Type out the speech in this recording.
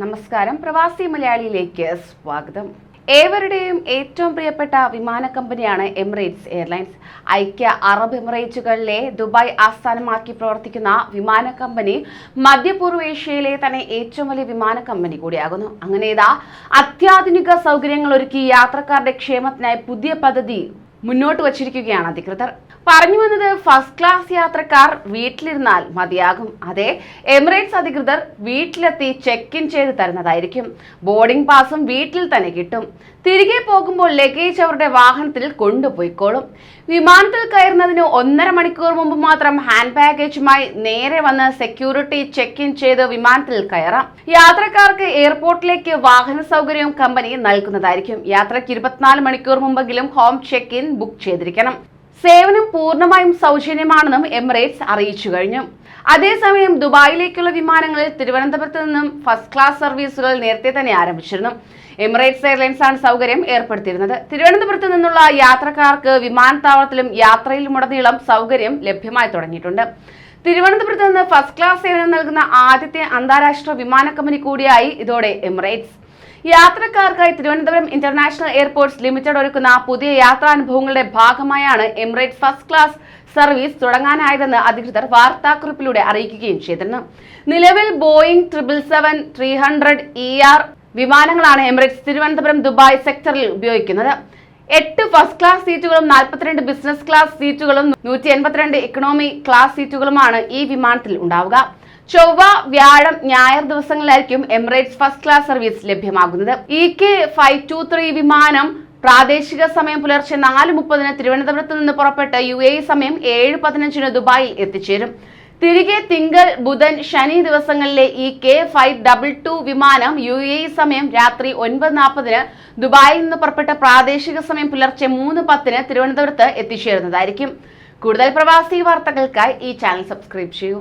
നമസ്കാരം. പ്രവാസി മലയാളിയിലേക്ക് സ്വാഗതം. ഏവരുടെയും ഏറ്റവും പ്രിയപ്പെട്ട വിമാന കമ്പനിയാണ് എമിറേറ്റ്സ് എയർലൈൻസ്. ഐക്യ അറബ് എമിറേറ്റുകളിലെ ദുബായ് ആസ്ഥാനമാക്കി പ്രവർത്തിക്കുന്ന വിമാന കമ്പനി മധ്യപൂർവ ഏഷ്യയിലെ തന്നെ ഏറ്റവും വലിയ വിമാന കമ്പനി കൂടിയാകുന്നു. അങ്ങനെ ഇതാ അത്യാധുനിക സൗകര്യങ്ങൾ ഒരുക്കി യാത്രക്കാരുടെ ക്ഷേമത്തിനായി പുതിയ പദ്ധതി മുന്നോട്ട് വച്ചിരിക്കുകയാണ് അധികൃതർ. പറഞ്ഞു വന്നത് ഫസ്റ്റ് ക്ലാസ് യാത്രക്കാർ വീട്ടിലിരുന്നാൽ മതിയാകും. അതെ എമിറേറ്റ്സ് അധികൃതർ വീട്ടിലെത്തി ചെക്ക് ഇൻ ചെയ്ത് തരുന്നതായിരിക്കും. ബോർഡിംഗ് പാസും വീട്ടിൽ തന്നെ കിട്ടും. തിരികെ പോകുമ്പോൾ ലഗേജ് അവരുടെ വാഹനത്തിൽ കൊണ്ടുപോയിക്കോളും. വിമാനത്തിൽ കയറുന്നതിന് ഒന്നര മണിക്കൂർ മുമ്പ് മാത്രം ഹാൻഡ് ബാഗേജുമായി നേരെ വന്ന് സെക്യൂരിറ്റി ചെക്ക് ഇൻ ചെയ്ത് വിമാനത്തിൽ കയറാം. യാത്രക്കാർക്ക് എയർപോർട്ടിലേക്ക് വാഹന സൗകര്യവും കമ്പനി നൽകുന്നതായിരിക്കും. യാത്രയ്ക്ക് ഇരുപത്തിനാല് മണിക്കൂർ മുമ്പെങ്കിലും ഹോം ചെക്ക് ഇൻ ബുക്ക് ചെയ്തിരിക്കണം. സേവനം പൂർണമായും സൗജന്യമാണെന്നും എമിറേറ്റ്സ് അറിയിച്ചു കഴിഞ്ഞു. അതേസമയം ദുബായിലേക്കുള്ള വിമാനങ്ങളിൽ തിരുവനന്തപുരത്ത് നിന്നും ഫസ്റ്റ് ക്ലാസ് സർവീസുകൾ നേരത്തെ തന്നെ ആരംഭിച്ചിരുന്നു. എമിറേറ്റ്സ് എയർലൈൻസ് ആണ് സൗകര്യം ഏർപ്പെടുത്തിയിരുന്നത്. തിരുവനന്തപുരത്ത് നിന്നുള്ള യാത്രക്കാർക്ക് വിമാനത്താവളത്തിലും യാത്രയിലുമുടനീളം സൗകര്യം ലഭ്യമായി തുടങ്ങിയിട്ടുണ്ട്. തിരുവനന്തപുരത്ത് നിന്ന് ഫസ്റ്റ് ക്ലാസ് സേവനം നൽകുന്ന ആദ്യത്തെ അന്താരാഷ്ട്ര വിമാന കമ്പനി കൂടിയായി ഇതോടെ എമിറേറ്റ്സ്. യാത്രക്കാർക്കായി തിരുവനന്തപുരം ഇന്റർനാഷണൽ എയർപോർട്ട്സ് ലിമിറ്റഡ് ഒരുക്കുന്ന പുതിയ യാത്രാനുഭവങ്ങളുടെ ഭാഗമായാണ് എമിറേറ്റ്സ് ഫസ്റ്റ് ക്ലാസ് സർവീസ് തുടങ്ങാനായതെന്ന് അധികൃതർ വാർത്താക്കുറിപ്പിലൂടെ അറിയിക്കുകയും ചെയ്തിരുന്നു. നിലവിൽ Boeing triple seven three hundred E R വിമാനങ്ങളാണ് എമിറേറ്റ്സ് തിരുവനന്തപുരം ദുബായ് സെക്ടറിൽ ഉപയോഗിക്കുന്നത്. എട്ട് ഫസ്റ്റ് ക്ലാസ് സീറ്റുകളും നാൽപ്പത്തിരണ്ട് ബിസിനസ് ക്ലാസ് സീറ്റുകളും നൂറ്റി എൺപത്തിരണ്ട് ഇക്കണോമി ക്ലാസ് സീറ്റുകളുമാണ് ഈ വിമാനത്തിൽ ഉണ്ടാവുക. ചൊവ്വ വ്യാഴം ഞായർ ദിവസങ്ങളിലായിരിക്കും എമിറേറ്റ്സ് ഫസ്റ്റ് ക്ലാസ് സർവീസ് ലഭ്യമാകുന്നത്. E K five two three വിമാനം പ്രാദേശിക സമയം പുലർച്ചെ നാല് മുപ്പതിന് തിരുവനന്തപുരത്ത് നിന്ന് പുറപ്പെട്ട് യു എ സമയം ഏഴ് പതിനഞ്ചിന് ദുബായിൽ എത്തിച്ചേരും. തിരികെ തിങ്കൾ ബുധൻ ശനി ദിവസങ്ങളിലെ E K five double two വിമാനം യു എ സമയം രാത്രി ഒൻപത് നാൽപ്പതിന് ദുബായിൽ നിന്ന് പുറപ്പെട്ട പ്രാദേശിക സമയം പുലർച്ചെ മൂന്ന് പത്തിന് തിരുവനന്തപുരത്ത് എത്തിച്ചേരുന്നതായിരിക്കും. കൂടുതൽ പ്രവാസി വാർത്തകൾക്കായി ഈ ചാനൽ സബ്സ്ക്രൈബ് ചെയ്യൂ.